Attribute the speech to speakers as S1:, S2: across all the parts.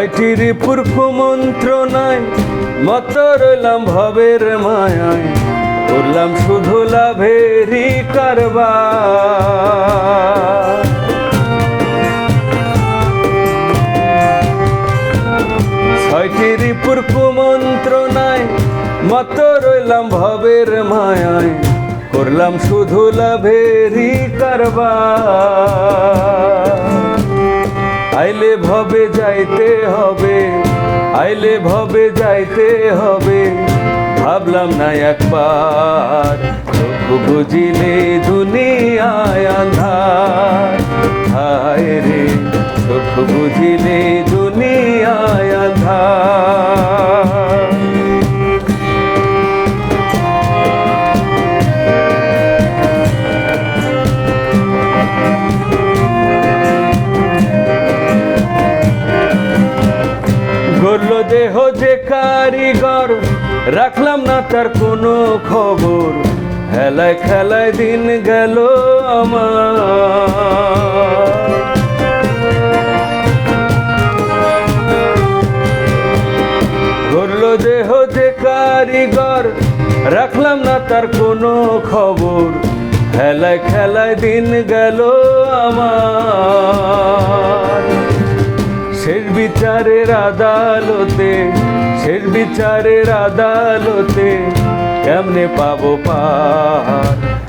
S1: ছয়টির পূর্ব মন্ত্রণায় মত রইলাম ভবের মায়ায়, করলাম শুধু লাভেরই কারবার। ছয়টির পূর্ব মন্ত্রণায় মত রইলাম ভবের মায়ায়, করলাম শুধু লাভেরই কারবার। আইলে ভবে যাইতে হবে, আইলে ভবে যাইতে হবে। ভাবলাম না একবার চোখ বুঝিলে দুনিয়ায় আন্ধার। হায় রে চোখ বুঝিলে দুনিয়ায় আন্ধার। দেহ যে কারিগর, রাখলাম না তার কোনো খবর। হেলায় খেলায় দিন গেল আমার। গড়ল দেহ যে কারিগর, রাখলাম না তার কোনো খবর। খেলায় খেলায় দিন গেল আমার। বিচারের আদালতে, শেষ বিচারের আদালতে কেমনে পাবো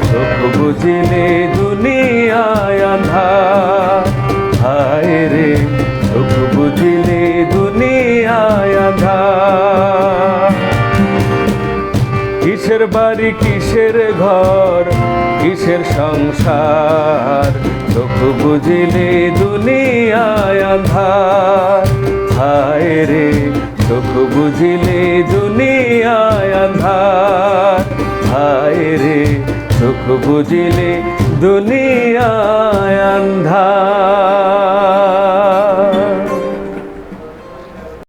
S1: চোখ বুঝিলে দুনিয়ায় আন্ধার। হায় রে, চোখ বুঝিলে দুনিয়ায় আন্ধার। কিসের বাড়ি, কিসের ঘর, কিসের সংসার? চোখ বুঝিলে দুনিয়ায় আন্ধার। বুঝিলে দুনিয়ায় আন্ধার